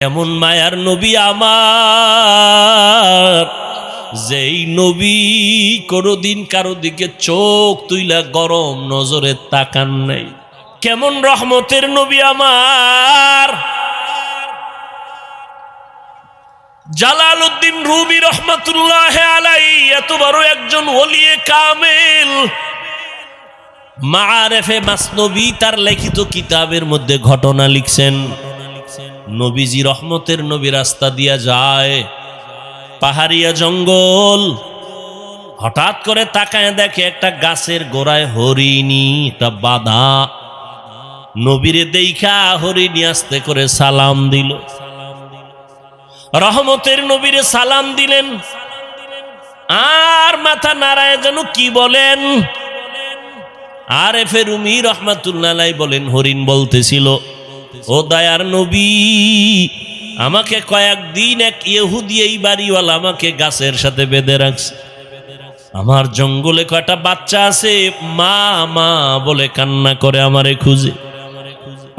এমন মায়ার নবী আমার। যেই নবী কোনোদিন কারও দিকে চোখ তুইলা গরম নজরে তাকান নাই। কেমন রহমতের নবী আমার। জালাল উদ্দিন রুবি রহমতুল্লাহ আলাই এত বড় একজন ওলিয়ে কামেল। মারেফে মাসনবী তার লিখিত কিতাবের মধ্যে ঘটনা লিখছেন নবীজি রহমতের নবী রাস্তা দিয়া যায়। পাহাড়িয়া জঙ্গল। হঠাৎ করে তাকায় দেখে একটা গাছের গোড়ায় হরিণী, একটা বাধা নবীরে দেখা হরিণী আসতে করে সালাম দিল। রহমতের নবীরে সালাম দিলেন। আর মাথা নারায় যেন কি বলেন? আর এফে রুমি রহমাতুল্লাহ বলেন, হরিণ বলতেছিল ও দয়ার নবী, আমাকে কয়েকদিন এক ইহুদি এই বাড়িওয়ালা আমাকে গাছের সাথে বেঁধে রাখছে। আমার জঙ্গলে কয়টা বাচ্চা আছে, মা মা বলে কান্না করে আমারে খুঁজে।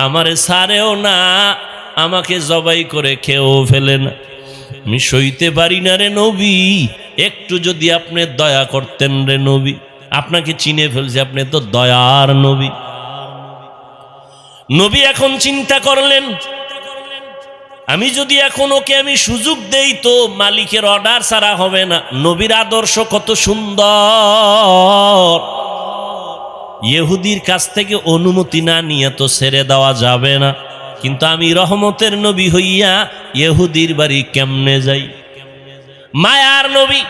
আমারে সারেও না, আমাকে জবাই করে খেয়েও ফেলে না। আমি সইতে পারি না রে নবী, একটু যদি আপনি দয়া করতেন রে নবী। আপনাকে চিনে ফেলছে, আপনি তো দয়ার নবী। নবী এখন চিন্তা করলেন, আমি যদি এখন ওকে আমি সুযোগ দেই তো মালিকের অর্ডার ছাড়া হবে না। নবীর আদর্শ কত সুন্দর। ইহুদির কাছ থেকে অনুমতি না নিয়ে তো ছেড়ে দেওয়া যাবে না। কিন্তু আমি রহমতের নবী হইয়া ইহুদির বাড়ি কেমনে যাই? মায়ার নবী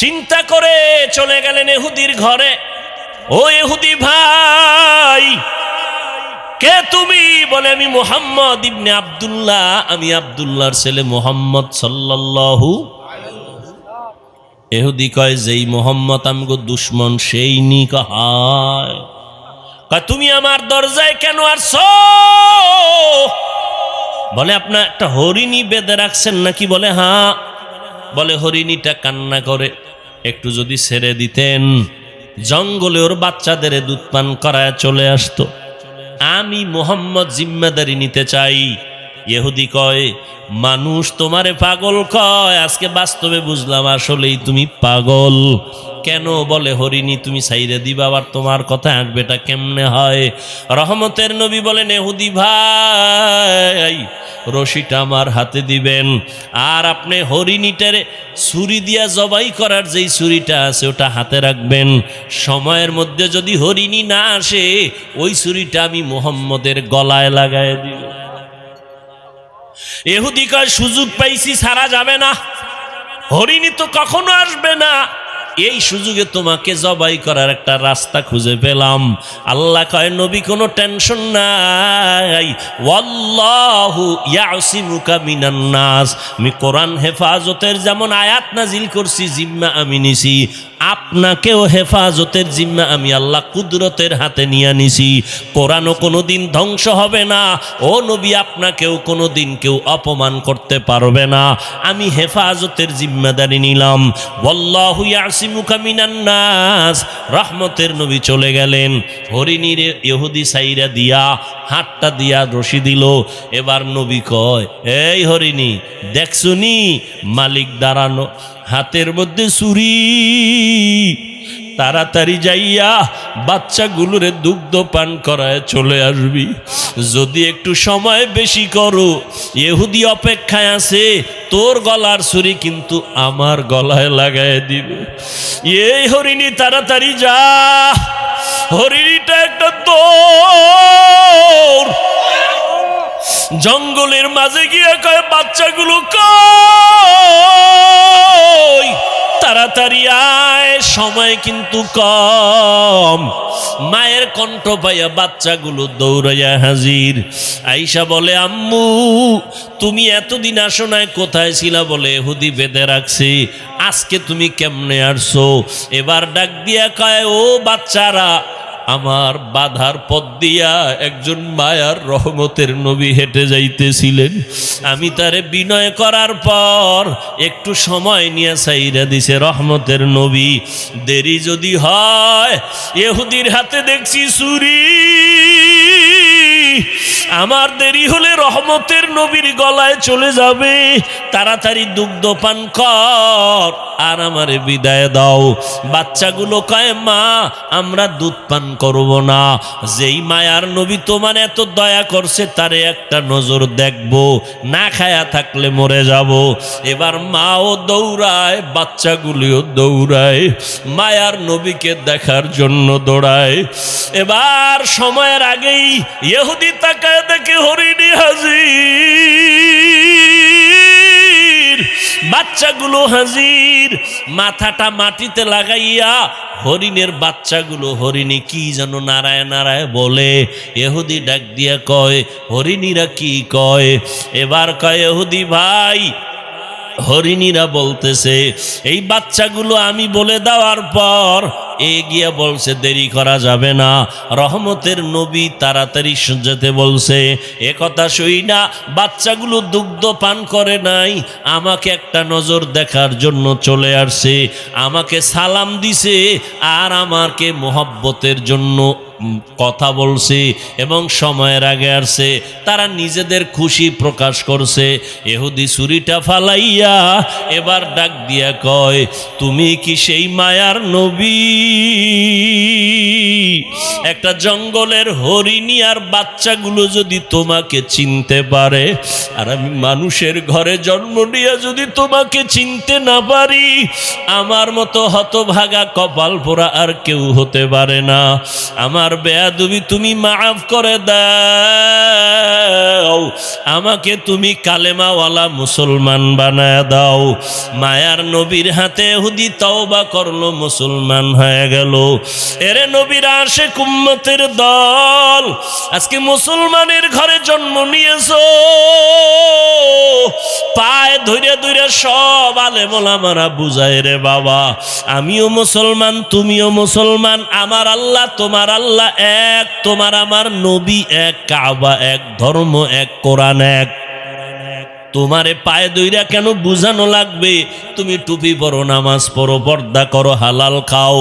চিন্তা করে চলে গেলেন এহুদির ঘরে। ও এহুদি ভাই কে তুমি? বলে, আমি মোহাম্মদ ইবনে আব্দুল্লাহ। আমি আব্দুল্লাহর ছেলে মোহাম্মদ সাল্লাল্লাহু এহুদি কয়, যেই মোহাম্মদ আমগো দুশ্মন, সেই নি কহায় তুমি আমার দরজায় কেন আসছো? বলে, আপনার একটা হরিণী বেঁধে রাখছেন নাকি? বলে হ্যাঁ। বলে, হরিণীটা কান্না করে, একটু যদি ছেড়ে দিতেন। জঙ্গলে ওর বাচ্চাদের দুধ পান করায় চলে আসতো। আমি মোহাম্মদ জিম্মাদারি নিতে চাই। ইহুদি কয়, মানুষ তোমারে পাগল কয়। আজকে বাস্তবে বুঝলাম আসলেই তুমি পাগল। কেন বলে, হরিণী, তুমি সাইরে দিবা? আবার তোমার কথা আসবেটা কেমনে হয়? রহমতের নবী বলেন, এহুদি ভাই, রশিটা আমার হাতে দিবেন। আর আপনি হরিণীটারে ছুরি দিয়া জবাই করার যেই ছুরিটা আছে, ওটা হাতে রাখবেন। সময়ের মধ্যে যদি হরিণী না আসে, ওই ছুরিটা আমি মোহাম্মদের গলায় লাগায় দিব। এহুদি কয়, সুযোগ পাইছি সারা যাবে না। হরিণী তো কখনো আসবে না। এই সুযোগে তোমাকে জবাই করার একটা রাস্তা খুঁজে পেলাম। আল্লাহ কয়, নবী, কোনো টেনশন নাই। ওয়াল্লাহু ইয়াসিমুকা মিনান নাস। আমি কোরআন হেফাজতের যেমন আয়াত নাজিল করছি, জিম্মা আমি নিছি। আপনাকেও হেফাজতের জিম্মা আমি আল্লাহ কুদরতের হাতে নিয়ে নিছি কোরআনও কোনো দিন ধ্বংস হবে না। ও নবী, আপনাকেও কোনো দিন কেউ অপমান করতে পারবে না। আমি হেফাজতের জিম্মাদারি নিলাম। নাস। রহমতের নবী চলে গেলেন। হরিণীর ইহুদি সাইরা দিয়া হাতটা দিয়া রশি দিল। এবার নবী কয়, এই হরিণী, দেখছুনি মালিক দাঁড়ানো হাতের মধ্যে চুরি তাড়াতাড়ি যাইয়া বাচ্চাগুলোরে দুগ্ধ পান করায় চলে আসবি। যদি একটু সময় বেশি করো এহুদি অপেক্ষায় আছে, তোর গলার ছুরি কিন্তু আমার গলায় লাগায় দিবে। এই হরিণী, তাড়াতাড়ি যা। হরিণীটা একটা দৌড়। জঙ্গলের মাঝে গিয়ে কয়, বাচ্চাগুলো কই? তাড়াতাড়ি আয়, সময় কিন্তু কম। মায়ের কণ্ঠ পাইয়া বাচ্চাগুলো দৌড়াইয়া হাজির। আইসা বলে, আম্মু, তুমি এতদিন আসো নাই, কোথায় ছিলা? বলে, হুদি বেঁধে রাখছি। আজকে তুমি কেমনে আসছো? এবার ডাক দিয়া কয়, ও বাচ্চারা আমার বাধার পথ দিয়া একজন মায়ার রহমতের নবী হেঁটে যাইতেছিলেন। আমি তারে বিনয় করার পর একটু সময় নিয়ে সাইরা দিছে রহমতের নবী। দেরি যদি হয় এহুদির হাতে দেখছি সুরি আমার দেরি হলে রহমতের নবীর গলায় চলে যাবে। তাড়াতাড়ি দুগ্ধ পান কর আর আমারে বিদায় দাও। বাচ্চাগুলো কয়, মা, আমরা দুধ পান করব না। যেই মায়ার নবী তোমার এত দয়া করছে, তারে একটা নজর দেখব। না খায়া থাকলে মরে যাব। এবার মাও দৌড়ায়, বাচ্চাগুলিও দৌড়ায়, মায়ার নবীকে দেখার জন্য দৌড়ায়। এবার সময়ের আগেই ইহুদি তাকায় দেখে হরিণী হাজির, বাচ্চাগুলো হাজির, মাথাটা মাটিতে লাগাইয়া হরিণের বাচ্চাগুলো, হরিণী কি যেন নারায় নারায় বলে। এহুদি ডাক দিয়া কয়, হরিণীরা কি কয়? এবার কয়, এহুদি ভাই, হরিণীরা বলতেছে, এই বাচ্চাগুলো আমি বলে দেওয়ার পর এ গিয়া বলছে, দেরি করা যাবে না। রহমতের নবী তাড়াতাড়ি যেতে বলছে, এ কথা শুই না, বাচ্চাগুলো দুগ্ধ পান করে নাই, আমাকে একটা নজর দেখার জন্য চলে আসছে, আমাকে সালাম দিছে আর আমাকে মোহব্বতের জন্য কথা বলছে এবং সময়ের আগে আসছে। তারা নিজেদের খুশি প্রকাশ করছে এহুদি ছুরিটা ফালাইয়া এবার ডাক দিয়া কয়, তুমি কি সেই মায়ার নবী একটা জঙ্গলের হরিণী আর বাচ্চাগুলো যদি তোমাকে চিনতে পারে, আর আমি মানুষের ঘরে জন্ম নিয়ে যদি তোমাকে চিনতে না পারি, আমার মতো হতভাগা কপাল পোড়া আর কেউ হতে পারে না। আমার বেয়াদুবি তুমি মাফ করে দাও, আমাকে তুমি কালেমাওয়ালা মুসলমান বানায় দাও। মায়ার নবীর হাতে হুদি তওবা করল মুসলমান হয়ে গেল। এরে নবীর আসে কুম্মতের দল, আজকে মুসলমানের ঘরে জন্ম নিয়েছো। পায়ে ধরে ধরে সব আলে মোলামারা বুঝায় রে বাবা, আমিও মুসলমান, তুমিও মুসলমান, আমার আল্লাহ, তোমার আল্লাহ এক, তোমার আমার নবী এক, কাবা এক, ধর্ম এক, কোরআন এক। তোমারে পায়ে দইরা কেন বুঝানো লাগবে? তুমি টুপি পরো, নামাজ পড়ো, পর্দা করো, হালাল খাও।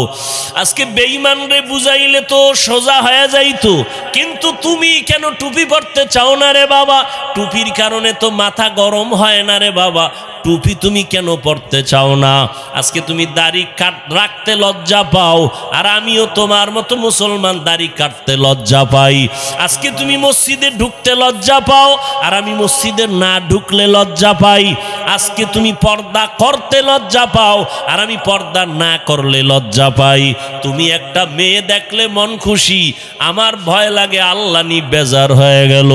আজকে বেইমান রে বুঝাইলে তো সোজা হয়ে যাইতো। কিন্তু তুমি কেন টুপি পরতে চাও না রে বাবা? টুপির কারণে তো মাথা গরম হয় না রে বাবা। টুপি তুমি কেন পরতে চাও না? আজকে তুমি দাড়ি কাট, রাখতে লজ্জা পাও, আর আমিও তোমার মতো মুসলমান দাড়ি কাটতে লজ্জা পাই। আজকে তুমি মসজিদে ঢুকতে লজ্জা পাও, আর আমি মসজিদে না ঢুকলে লজ্জা পাই। আজকে তুমি পর্দা করতে লজ্জা পাও, আর আমি পর্দা না করলে লজ্জা পাই। তুমি একটা মেয়ে দেখলে মন খুশি, আমার ভয় লাগে, আল্লাহ নি বেজার হয়ে গেল।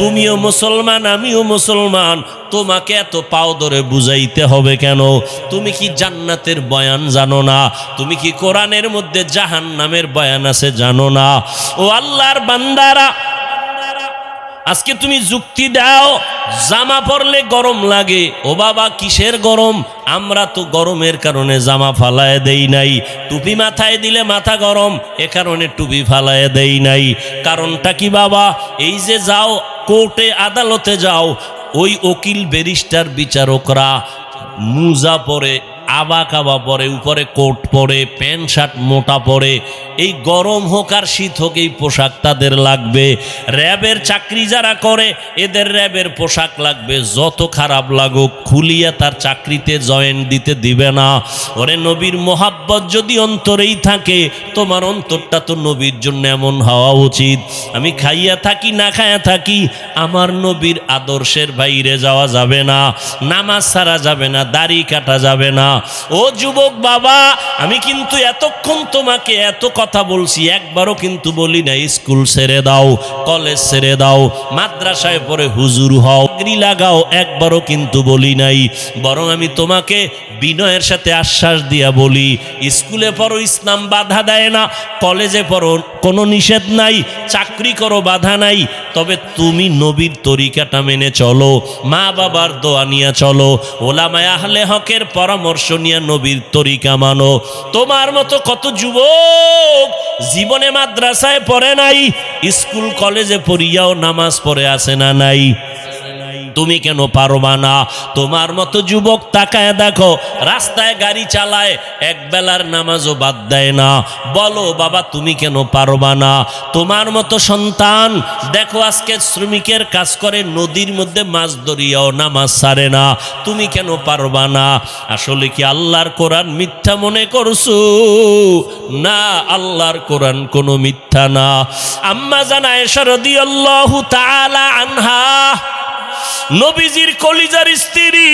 তুমিও মুসলমান, আমিও মুসলমান তোমাকে এত পাও ধরে বুঝাইতে হবে কেন? তুমি কি জান্নাতের বয়ান জানো না? তুমি কি কোরআনের মধ্যে জাহান নামের বয়ান আছে জানো না? ও আল্লাহর বান্দারা, আজকে তুমি যুক্তি দাও, জামা পরলে গরম লাগে। ও বাবা, কিসের গরম? আমরা তো গরমের কারণে জামা ফালায় দেই নাই। টুপি মাথায় দিলে মাথা গরম, এ কারণে টুপি ফালায় দেই নাই। কারণটা কি বাবা? এই যে যাও, কোর্টে আদালতে যাও ওই উকিল ব্যারিস্টার বিচারকরা মুজা পরে আবা কাবা পরে, উপরে কোট পরে, প্যান্ট শার্ট মোটা পরে, এই গরম হোক আর শীত হোক, এই পোশাক তাদের লাগবে। র্যাবের চাকরি যারা করে, এদের র্যাবের পোশাক লাগবে। যত খারাপ লাগুক, খুলিয়া তার চাকরিতে জয়েন দিতে দিবে না। ওরে নবীর মোহাব্বত যদি অন্তরেই থাকে, তোমার অন্তরটা তো নবীর জন্য এমন হওয়া উচিত। আমি খাইয়া থাকি, না খাইয়া থাকি, আমার নবীর আদর্শের বাইরে যাওয়া যাবে না। নামাজ ছাড়া যাবে না, দাড়ি কাটা যাবে না। ও যুবক বাবা, আমি কিন্তু এতক্ষণ তোমাকে এত কথা বলছি, একবারও কিন্তু বলি না স্কুল ছেড়ে দাও, কলেজ ছেড়ে দাও, মাদ্রাসায় পরে হুজুর হও। চাকরি লাগাও, একবারও কিন্তু বলি নাই। বরং আমি তোমাকে বিনয়ের সাথে আশ্বাস দিয়া বলি, স্কুলে পড়ো, ইসলাম বাধা দেয় না, কলেজে পড়ো, কোনো নিষেধ নাই, চাকরি করো, বাধা নাই। তবে তুমি নবীর তরিকাটা মেনে চলো, মা বাবার দোয়া নিয়ে চলো, ওলামায় আহলে হকের পরামর্শ নিয়ে নবীর তরিকা মানো। তোমার মতো কত যুবক জীবনে মাদ্রাসায় পড়ে নাই, স্কুল কলেজে পড়িয়াও নামাজ পড়ে আসে না নাই। তুমি কেন পারবা না? তোমার মতো যুবক তাকায় দেখো, রাস্তায় গাড়ি চালায় এক বেলার নামাজও বাদ দেয় না। বলো, বাবা, তুমি কেন পারবা না? তোমার মতো সন্তান, দেখো, আজকে শ্রমিকের কাজ করে নদীর মধ্যে মাছ ধরিয়াও নামাজ সারে না। তুমি কেন পারবা না? আসলে কি আল্লাহর কোরআন মিথ্যা মনে করছ? না, আল্লাহর কোরআন কোনো মিথ্যা না। আম্মা জানায় শরদি আল্লাহ তাআলা আনহা নবীজির কলিজার স্ত্রী,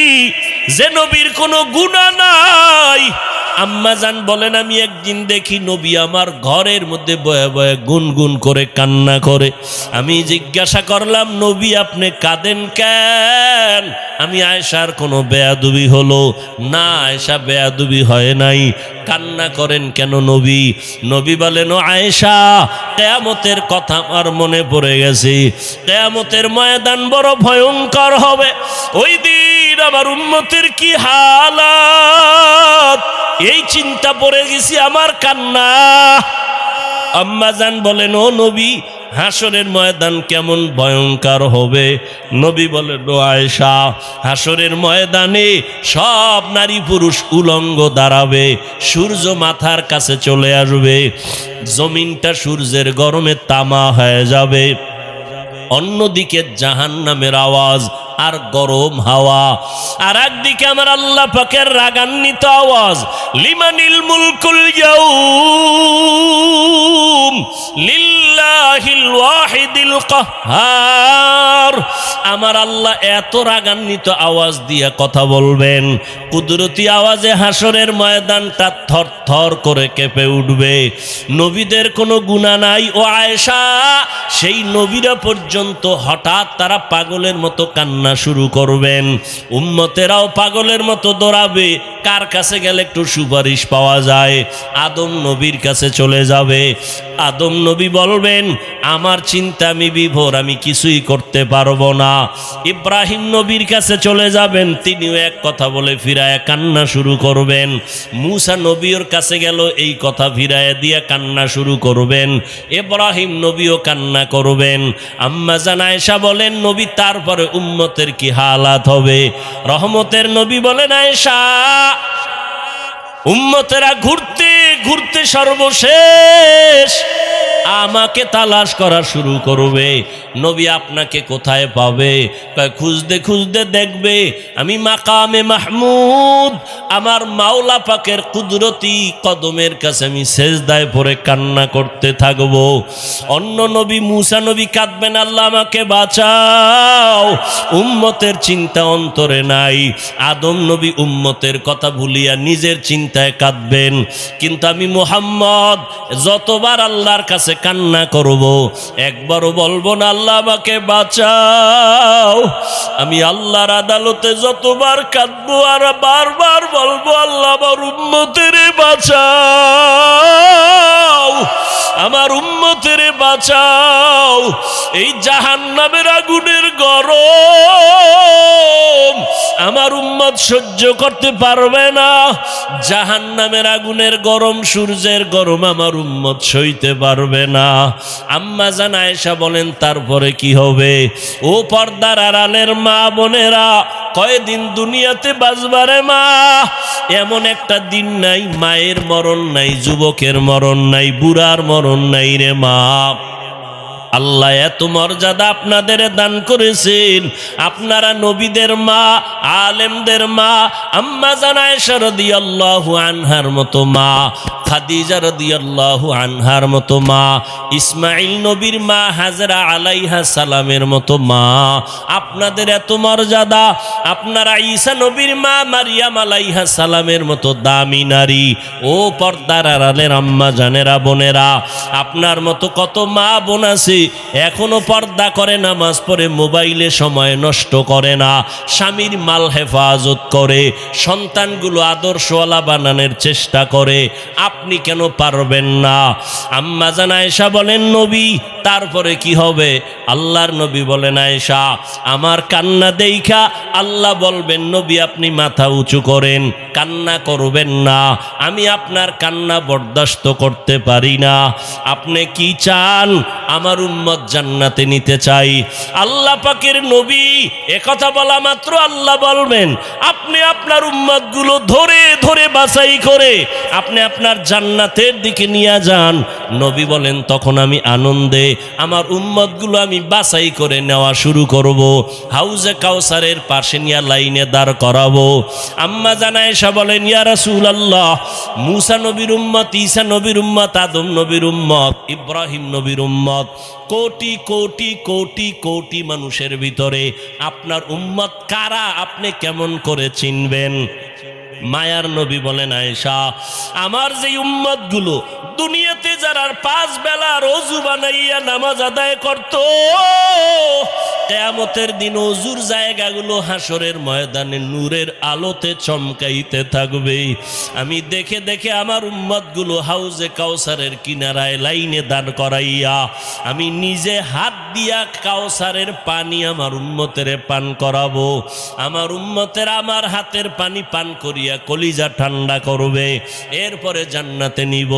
যে নবীর কোনো গুণা নাই। আম্মা যান বলেন, আমি একদিন দেখি নবী আমার ঘরের মধ্যে বয়ে বয়ে গুনগুন করে কান্না করে। আমি জিজ্ঞাসা করলাম, নবী, আপনি কাঁদেন কেন? আমি আয়সার কোনো বেয়াদুবি হলো? না আয়সা বেয়াদুবি হয় নাই। কান্না করেন কেন নবী? নবী বলেন আয়েশা, কেয়ামতের কথা আমার মনে পড়ে গেছে। কেয়ামতের ময়দান বড় ভয়ঙ্কর হবে। ওই দিন আমার উন্নতির কি হালাত? এই চিন্তা পড়ে গেছি আমার কান্না। আম্মাজান বলেন, ও নবী, হাসরের ময়দান কেমন ভয়ঙ্কর হবে? নবী বলেন, ও আয়েশা, হাসরের ময়দানে সব নারী পুরুষ উলঙ্গ দাঁড়াবে, সূর্য মাথার কাছে চলে আসবে, জমিনটা সূর্যের গরমে তামা হয়ে যাবে। অন্যদিকে জাহান নামের আওয়াজ আর গরম হাওয়া। আর একদিকে আমার আল্লাহ পাকের রাগান্বিত আওয়াজ, লিমানিল মুলকুল আমার আল্লাহ এত রাগান্বিত আওয়াজ দিয়ে কথা বলবেন, কুদরতি আওয়াজে হাসরের ময়দানটা থর থর করে কেঁপে উঠবে। নবীদের কোনো গুণা নাই। ও আয়েশা, সেই নবীরা পর্যন্ত হঠাৎ তারা পাগলের মতো কান্না শুরু করবেন। উম্মতেরাও পাগলের মতো দৌড়াবে। কার কাছে গেলে একটু সুপারিশ পাওয়া যায়? আদম নবীর কাছে চলে যাবে। আদম নবী বলবেন, আমার চিন্তা আমি বিভোর, আমি কিছুই করতে পারব না। ইব্রাহিম নবীর কাছে চলে যাবেন, তিনিও এক কথা বলে ফিরায় কান্না শুরু করবেন। মুসা নবীর কাছে গেল, এই কথা ফিরায় দিয়ে কান্না শুরু করবেন। ইব্রাহিম নবীও কান্না করবেন। আম্মা জানায়সা বলেন, নবী, তারপরে উম্মতের কি হালাত হবে? রহমতের নবী বলেন, আয়েশা, উম্মতেরা ঘুরতে ঘুরতে সর্বশেষ আমাকে তালাশ করা শুরু করবে। নবী আপনাকে কোথায় পাবে? খুঁজতে খুঁজতে দেখবে। আমি মাকামে মাহমুদ। আমার মাওলা পাকের কুদরতি কদমের কাছে আমি সেজদায় পরে কান্না করতে থাকব। অন্য নবী, মুসা নবী কাঁদবেন, আল্লাহ আমাকে বাঁচাও। উম্মতের চিন্তা অন্তরে নাই। আদম নবী উম্মতের কথা ভুলিয়া নিজের চিন্তায় কাঁদবেন। কিন্তু আমি মোহাম্মদ, যতবার আল্লাহর কাছে কান্না করব। একবারও বলব না, আল্লাহ আমাকে বাঁচাও। আমি আল্লাহর আদালতে যতবার কাঁদবো আর বারবার বলব, আল্লাহ আমার উম্মতের বাঁচাও। আমার উম্মতের বাঁচাও। এই জাহান্নামের আগুনের গরম। আমার উম্মত সহ্য করতে পারবে না। জাহান্নামের আগুনের গরম, সূর্যের গরম আমার উম্মত সইতে পারবে না। আম্মা জান আয়েশা বলেন, তারপরে কি হবে? ও পর্দার আড়ালের মা বোনেরা, কয়দিন দুনিয়াতে বাজবারে মা? এমন একটা দিন নাই, মায়ের মরণ নাই, যুবকের মরণ নাই, বুড়ার মরণ নাই রে মা। আল্লাহ, এত মর্যাদা আপনাদের দান করেছেন। আপনারা নবীদের মা, আলেমদের মা, আম্মা জানায় শরদি আল্লাহ আনহার মতো মা, খাদিজা রদি আল্লাহ আনহার মতো মা ইসমাইল নবীর মা, হাজরা আলাইহা সালামের মতো মা। আপনাদের এত মর্যাদা, আপনারা ঈসা নবীর মা, মারিয়াম আলাইহা সালামের মতো দামি নারী। ও পর্দার আড়ালের আম্মা জানেরা, বোনেরা, আপনার মতো কত মা বোন আছে এখনও পর্দা করে, নামাজ পড়ে, মোবাইলে সময় নষ্ট করে না। স্বামীর মাল হেফাজত করে, সন্তানগুলো আদর্শওয়ালা বানানোর চেষ্টা করে। আপনি কেন পারবেন না? আম্মা জান আয়েশা বলেন, নবী, তারপরে কি হবে? আল্লাহর নবী বলেন, আয়েশা, আমার কান্না দেইখা আল্লাহ বলবেন, নবী আপনি মাথা উঁচু করেন, কান্না করবেন না। আমি আপনার কান্না বরদাস্ত করতে পারি না। আপনি কি চান? আমার উম্মত জান্নাতে নিতে চাই। আল্লাহ পাকের নবী একথা বলা মাত্র আল্লাহ বলবেন, আপনি আপনার উম্মতগুলো ধরে ধরে বাছাই করে আপনি আপনার জান্নাতের দিকে নিয়ে যান। নবী বলেন, তখন আমি আনন্দে আমার উম্মতগুলো আমি বাছাই করে নেওয়া শুরু করব। হাউজে কাউসারের পাশে নিয়ে লাইনে দাঁড় করাবো। আম্মা জানায় এসা বলেন, ইয়া রাসূল আল্লাহ মুসা নবীর উম্মত, ঈসা নবীর উম্মত, আদম নবীর উম্মত, ইব্রাহিম নবীর উম্মত, কোটি কোটি কোটি কোটি মানুষের ভিতরে আপনার উম্মত কারা? আপনি কেমন করে চিনবেন? মায়ার নবী বলেন, আয়েশা, আমার যে উম্মতগুলো দুনিয়াতে যারা পাঁচ বেলা রোজু বানাইয়া নামাজ আদায় করত, কেয়ামতের দিন অজুর জায়গাগুলো হাসরের ময়দানে নূরের আলোতে চমকাইতে থাকবে। আমি দেখে দেখে আমার উম্মতগুলো হাউজে কাউসারের কিনারায় লাইনে দান করাইয়া, আমি নিজে হাত দিয়া কাউসারের পানি আমার উম্মতের পান করাবো। আমার উম্মতের আমার হাতের পানি পান করিয়া কলিজা ঠান্ডা করবে, এরপরে জান্নাতে নিব।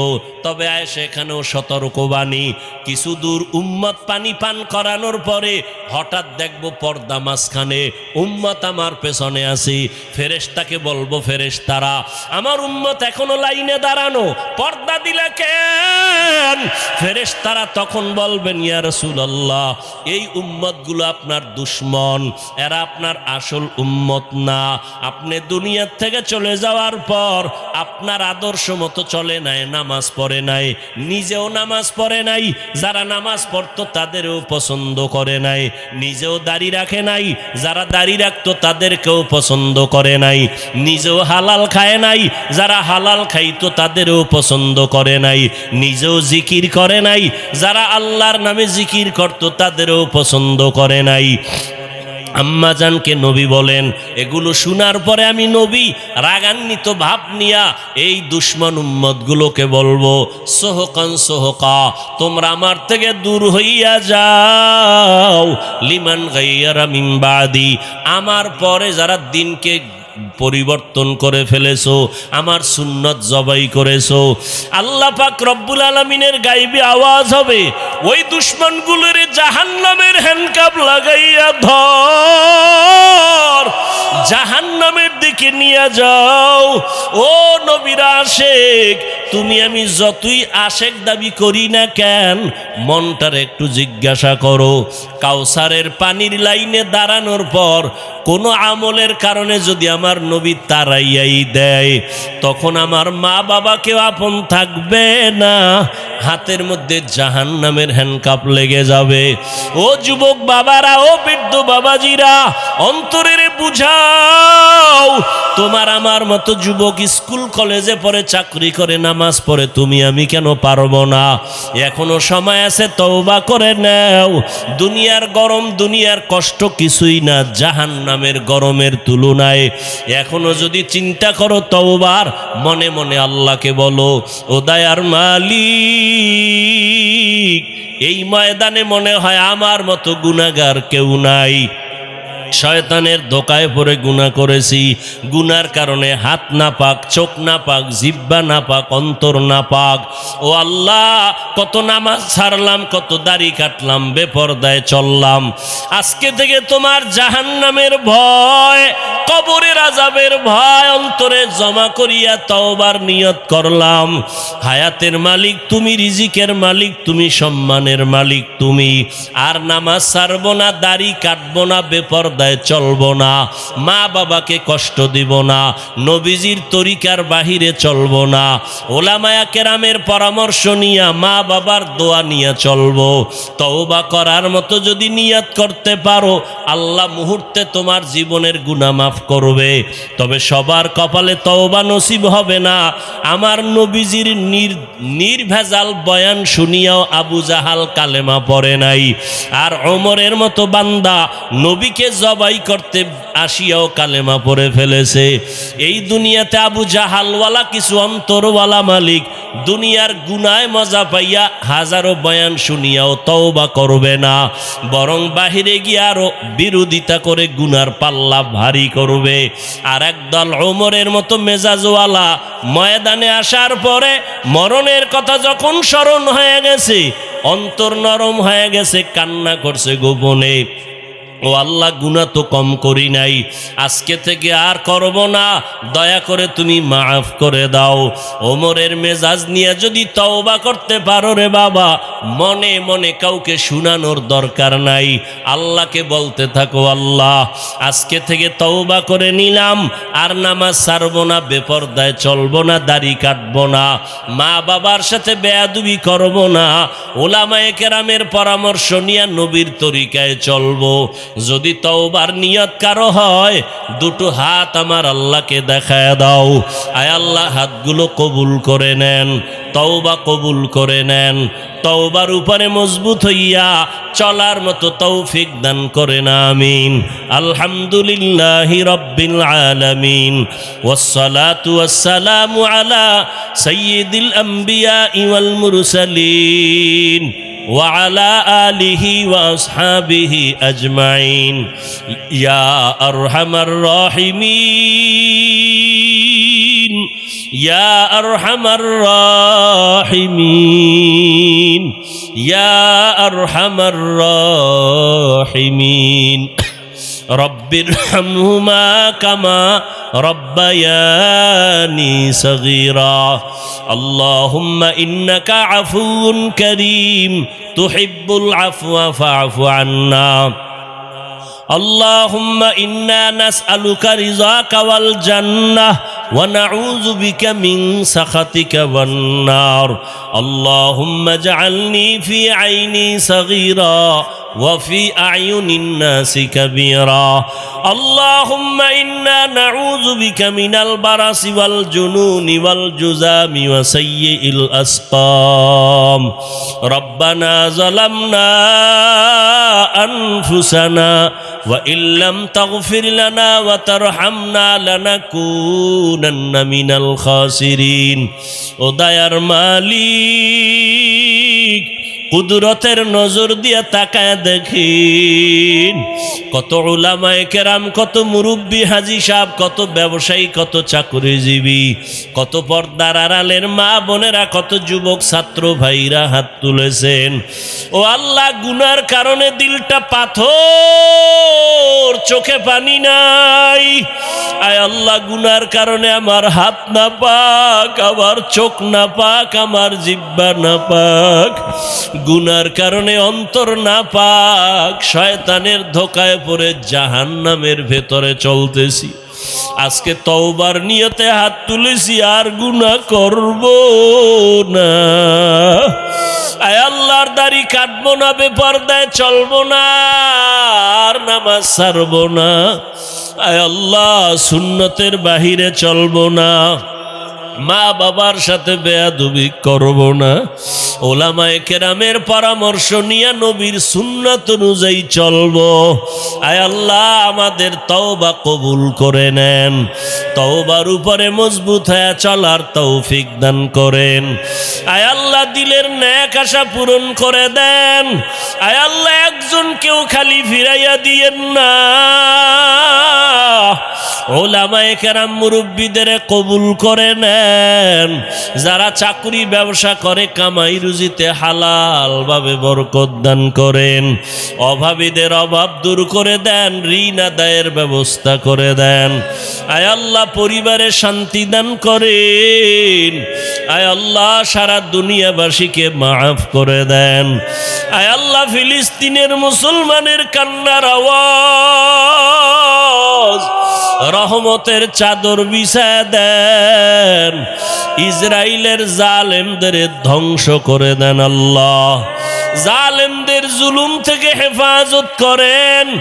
তবে আয় সেখানেও সতর্কবাণী কিছু দূর উম্মত পানি পান করানোর পরে হঠাৎ দেখব পর্দা মাঝখানে উম্মত আমার পেছনে আসি ফেরেশতাকে বলব, ফেরেশতারা, আমার উম্মত এখনও লাইনে দাঁড়ানো, পর্দা দিলে কেন? ফেরেশতারা তখন বলবেন, ইয়া রাসূলুল্লাহ, এই উম্মতগুলো আপনার দুশ্মন, এরা আপনার আসল উম্মত না। আপনি দুনিয়ার থেকে চলে যাওয়ার পর আপনার আদর্শ মতো চলে নাই, নামাজ পড়ে নাই, নিজেও নামাজ পড়ে নাই, যারা নামাজ পড়তো তাদেরও পছন্দ করে নাই, নিজেও দাড়ি রাখে নাই, যারা দাড়ি রাখতো তাদেরকেও পছন্দ করে নাই, নিজেও হালাল খায় নাই, যারা হালাল খাইতো তাদেরও পছন্দ করে নাই, নিজেও জিকির করে নাই, যারা আল্লাহর নামে জিকির করতো তাদেরও পছন্দ করে নাই। আম্মাজানকে নবী বলেন, এগুলো শোনার পরে আমি নবী, রাগান্বিত ভাব নিয়া এই দুশ্মন উম্মতগুলোকে বলব, সোহকান সোহকা, তোমরা আমার থেকে দূর হইয়া যাও, লিমান গাইয়ারা মিম্বাদি আমার পরে যারা দিনকে পরিবর্তন করে ফেলেছো, আমার সুন্নত জবাই করেছ। আল্লাহ পাক রব্বুল আলমিনের গাইবি আওয়াজ হবে, ওই দুশ্মনগুলোর জাহান্নামের হ্যান্ডকাপ লাগাইয়া ধর। জাহান্নামের দিকে নিয়ে যাও। ও নবীরা আশেক, তুমি আমি যতই আশেক দাবি করি না কেন, মনটার একটু জিজ্ঞাসা করো। কাউসারের পানির লাইনে দাঁড়ানোর পর কোনো আমলের কারণে যদি আমার নবী তারাইয়াই দেয়, তখন আমার মা বাবাকেও আপন থাকবে না। হাতের মধ্যে জাহান নামের হ্যান্ডকাপ লেগে যাবে। ও যুবক বাবারা, ও বৃদ্ধ বাবাজিরা, অন্তরের বুঝাও, তোমার আমার মতো যুবক স্কুল, কলেজে পড়ে চাকরি করে, নামাজ পড়ে, তুমি আমি কেন পারব না? এখনও সময় আছে, তওবা করে নাও। দুনিয়ার গরম, দুনিয়ার কষ্ট কিছুই না জাহান নামের গরমের তুলনায়। এখনও যদি চিন্তা করো তওবার, মনে মনে আল্লাহকে বলো, ও দায়ার মালিক এই ময়দানে মনে হয় আমার মতো গুণাগার কেউ নাই। শয়তানের দোকায় পড়ে গুণা করেছি। গুনার কারণে হাত না পাক চোখ না পাক জিব্বা না পাক অন্তর না পাক ও আল্লাহ, কত নামাজ ছাড়লাম, কত দাড়ি কাটলাম, বেপরদায় চললাম। আজকে থেকে তোমার জাহান্নামের ভয়, কবরের আজাবের ভয় অন্তরে জমা করিয়া তওবার নিয়ত করলাম। হায়াতের মালিক তুমি, রিজিকের মালিক তুমি, সম্মানের মালিক তুমি। আর নামাজ ছাড়বো না, দাড়ি কাটবো না, বেপরদায় চলবো না, মা বাবাকে কষ্ট দিব না, নবীজির তরিকার বাহিরে চলবো না, ওলামায়া কেরামের পরামর্শ নিয়া মা বাবার দোয়া নিয়ে চলবো। তওবা করার মতো যদি নিয়াত করতে পারো, আল্লাহ মুহূর্তে তোমার জীবনের গুনাহ মাফ করবে। তবে সবার কপালে তওবা নসিব হবে না। আমার নবীজির নির, নির্ভেজাল বয়ান শুনিয়াও আবু জাহাল কালেমা পড়ে নাই। আর ওমরের মতো বান্দা নবীকে জবাই করতে আসিয়াও কালেমা পরে ফেলেছে। এই দুনিয়াতে আবু জাহালওয়ালা কিছু অন্তরওয়ালা মালিক, দুনিয়ার গুনায় মজা পাইয়া হাজারো বয়ান শুনিয়াও তওবা করবে না, বরং বাহিরে গিয়ে আরও বিরোধিতা করে গুনার পাল্লা ভারী করবে। আর একদল ওমরের মতো মেজাজওয়ালা ময়দানে আসার পরে মরণের কথা যখন স্মরণ হয়ে গেছে, অন্তর নরম হয়ে গেছে, কান্না করছে গোপনে। ও আল্লাহ গুনা তো কম করি নাই। আজকে থেকে আর করব না। দয়া করে তুমি মাফ করে দাও। ওমরের মেজাজ নিয়ে যদি তওবা করতে পারো রে বাবা, মনে মনে কাউকে শুনানোর দরকার নাই। আল্লাহকে বলতে থাকো, আল্লাহ, আজকে থেকে তওবা করে নিলাম। আর নামাজ ছাড়বো না, বেপরদায় চলবো না, দাড়ি কাটব না। মা বাবার সাথে বেয়াদুবি করব না। ওলামায়ে কেরামের পরামর্শ নিয়ে নবীর তরিকায় চলবো। যদি তওবার নিয়ত কারও হয়, দুটো হাত আমার আল্লাহকে দেখায় দাও। আয় আল্লাহ, হাতগুলো কবুল করে নেন, তওবা কবুল করে নেন। তওবার উপরে মজবুত হইয়া চলার মতো তৌফিক দান করেন, আমিন। আলহামদুলিল্লাহ রব্বিল আলামিন। ওয়াসসালাতু ওয়াসসালামু আলা সাইয়্যিদিল আম্বিয়া ওয়াল মুরসালিন। وعلى آله وأصحابه أجمعين. يا أرحم الراحمين. يا أرحم الراحمين. يا أرحم الراحمين. رب ارحمهما كما ربياني صغيرا اللهم انك عفو كريم تحب العفو فاعف عنا اللهم انا نسالك رضاك والجنه ونعوذ بك من سخطك والنار اللهم اجعلني في عيني صغيرا وفي أعين الناس كبيرا. اللهم إنا نعوذ بك من البرص والجنون والجزام وسيء الأسقام. ربنا ظلمنا أنفسنا وإن لم تغفر لنا وترحمنا لنكونن من الخاسرين. ودير مالك কুদরতের নজর দিয়ে তাকায় দেখিন। কত ওলামায় কেরাম, কত মুরব্বী হাজি সাহেব, কত ব্যবসায়ী, কত চাকরিজীবী, কত পর্দার আড়ালের মা বোনেরা, কত যুবক ছাত্র ভাইরা হাত তুলেছেন। ও আল্লাহ, গুনার কারণে দিলটা পাথর, চোখে পানি নাই। আয় আল্লাহ, গুনার কারণে আমার হাত না পাক, আমার চোখ না পাক, আমার জিব্বা না পাক। গুনার কারণে অন্তর না পাক, শয়তানের ধোকায় পড়ে জাহান নামের ভেতরে চলতেছি। আজকে তওবার নিয়তে হাত তুলেছি, আর গুনাহ করব না। আয় আল্লাহর দাড়ি কাটবো না, বেপরদায় চলবো না, আর নামাজ ছাড়বো না। আয় আল্লাহ, সুন্নতের বাহিরে চলবো না। মা বাবার সাথে বেয়াদুবি করব না। ওলামায়ে কেরামের পরামর্শ নিয়ে নবীর সুন্নাত অনুযায়ী চলব। আয় আল্লাহ, আমাদের তওবা কবুল করে নেন। তওবার উপরে মজবুত হয়ে চলার তৌফিক দান করেন। আয় আল্লাহ, দিলের ন্যাক আশা পূরণ করে দেন। আয় আল্লাহ, একজন কেউ খালি ফিরাইয়া দিয়েন না। ওলামায়ে কেরাম মুরব্বীদের কবুল করে নেন। যারা চাকরি ব্যবসা করে, কামাই রুজিতে হালাল ভাবে বরকত দান করেন। অভাবীদের অভাব দূর করে দেন, ঋণ আদায়ের ব্যবস্থা করে দেন। আয় আল্লাহ, পরিবারে শান্তি দান করেন। আয় আল্লাহ, সারা দুনিয়াবাসীকে মাফ করে দেন। আয় আল্লাহ, ফিলিস্তিনের মুসলমানের কান্নার আওয়াজ রহমতের চাদর বিছায় দেন। ইসরায়েলের জালেমদের ধ্বংস করে দেন আল্লাহ। জালেমদের জুলুম থেকে হেফাজত করেন।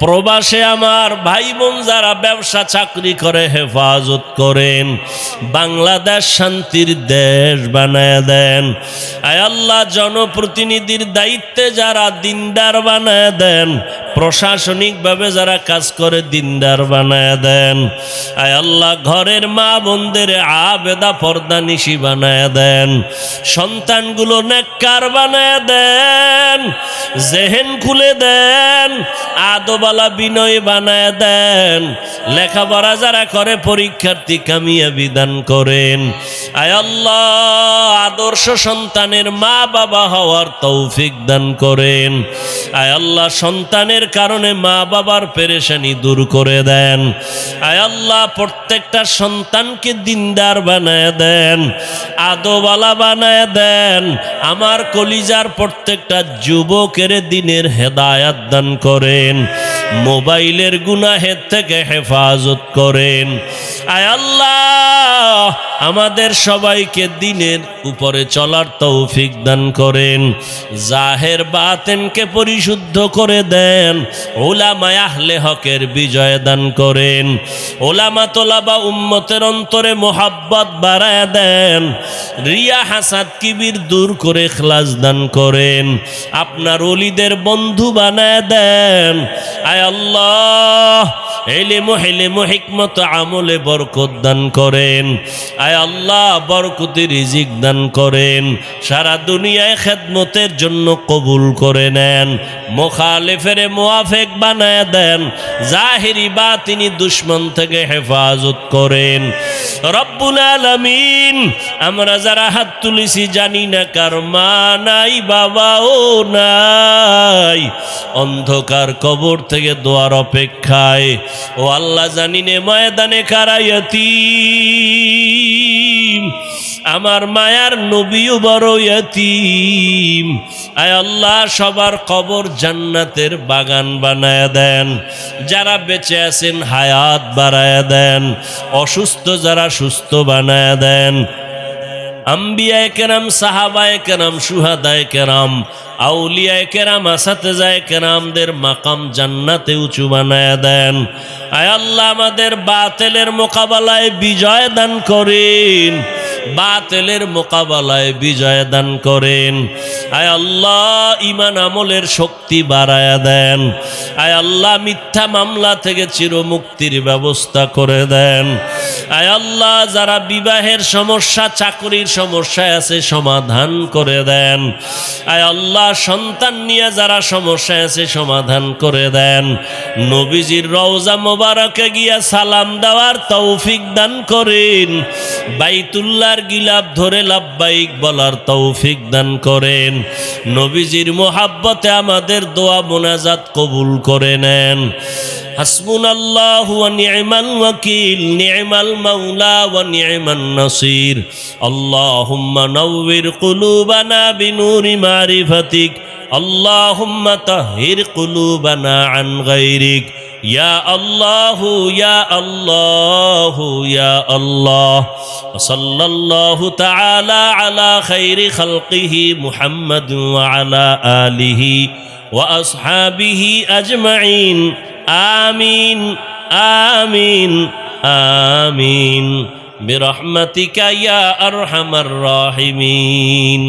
প্রবাসে আমার ভাই বোন যারা ব্যবসা, চাকরি করে, হেফাজত করেন, বাংলাদেশ শান্তির দেশ বানায় দেন। আল্লাহ, জনপ্রতিনিধির দায়িত্বে যারা দিনদার বানায় দেন, প্রশাসনিকভাবে যারা কাজ করে, দিনদার বানায় দেন। আয় আল্লাহ, ঘরের মা বোনদের আবেদা পর্দা নিশি বানায় দেন। সন্তানগুলো নেককার বানায় দেন, জেহেন খুলে দেন আদবালা বিনয় বানায় দেন। লেখাপড়া যারা করে, পরীক্ষার্থী কামিয়া বিধান করেন। আয় আল্লাহ, আদর্শ সন্তানের মা বাবা হওয়ার তৌফিক দান করেন। আয় আল্লাহ, সন্তানের কারণে মা বাবার পেরেশানি দূর করে দেন। আয় আল্লাহ, প্রত্যেকটা সন্তানকে দিনদার বানায় দেন আদোবালা বানায় দেন। আমার কলিজার প্রত্যেকটা যুবকের দিনের হেদায়াত দান করেন। মোবাইলের গুনাহের থেকে হেফাজত করেন। আয় আল্লাহ, আমাদের সবাইকে দিনের উপরে চলার তৌফিক দান করেন। জাহের বাতেনকে পরিশুদ্ধ করে দেন। ওলামা আহলে হকের বিজয় দান করেন। ওলামা তোলাবা উম্মতের অন্তরে মোহাব্বত বাড়ায় দেন। রিয়া হাসাদ কিবির দূর করে খ্লাস দান করেন। আপনার অলিদের বন্ধু বানায় দেন। আয় আল্লাহ এলেমো হেলেমো হিকমত আমলে বরকত দান করেন। আয় আল্লাহ, বরকতি রিজিক দান করেন। সারা দুনিয়ায় খেদমতের জন্য কবুল করে নেন। মোখালেফেরে মোয়াফেক বানায় দেন। জাহিরি বা তিনি দুশ্মন থেকে হেফাজত করেন। রব্বুল আলামিন, আমরা যারা হাত তুলেছি জানি না কার মা নাই, বাবাও নাই। অন্ধকার কবর থেকে দোয়ার অপেক্ষায় ও আল্লাহ জানি নে ময়দানে কারাইয়াতি আমার মায়ার নবীও বড় ইয়তিম। আয় আল্লাহ, সবার কবর জান্নাতের বাগান বানায় দেন। যারা বেঁচে আছেন, হায়াত বাড়ায় দেন। অসুস্থ যারা সুস্থ বানায় দেন। আম্বিয়ায় কেরাম সাহাবায় কেরাম সুহাদায় কেরাম আউলিয়ায় কেরাম আসাতে যায় কেরামদের মাকাম জান্নাতে উঁচু বানায় দেন। আয় আল্লাহ, আমাদের বাতেলের মোকাবেলায় বিজয় দান করেন। বাতেলের মোকাবেলায় বিজয় দান করেন। আয় আল্লাহ ইমান আমলের শক্তি বাড়ায় দেন। আয় আল্লাহ, মিথ্যা মামলা থেকে চিরমুক্তির ব্যবস্থা করে দেন। আয় আল্লাহ, যারা বিবাহের সমস্যা, চাকরির সমস্যায় আছে, সমাধান করে দেন। আয় আল্লাহ, সন্তান নিয়ে যারা সমস্যায় আছে, সমাধান করে দেন। নবীজির রওজা মোবারকে গিয়া সালাম দেওয়ার তৌফিক দান করেন। বাইতুল্লাহর গিলাপ ধরে লাভবাইক বলার তৌফিক দান করেন। নবীজির মোহাব্বতে আমাদের দোয়া মোনাজাত কবুল করে নেন। হাসমুন আল্লাহ নিয়মাল ওয়াকিল, নিয়মাল মাওলা ওয়া নিয়মান নাসির। আল্লাহুম্মা নাওয়ির কুলুবানা বিনুরি মারিফাতিক। আল্লাহুম্মা তাহির কুলুবানা আন গায়রিক। يا الله يا الله يا الله. وصلى الله تعالى على خير خلقه محمد وعلى آله وأصحابه أجمعين. آمين آمين آمين. برحمتك يا أرحم الراحمين.